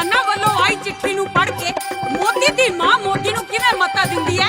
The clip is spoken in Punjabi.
ਕਿਸਾਨਾਂ ਵੱਲੋਂ ਆਈ ਚਿੱਠੀ ਨੂੰ ਪੜ੍ਹ ਕੇ ਮੋਦੀ ਦੀ ਮਾਂ ਮੋਦੀ ਨੂੰ ਕਿਵੇਂ ਮਤਾ ਦਿੰਦੀ ਹੈ?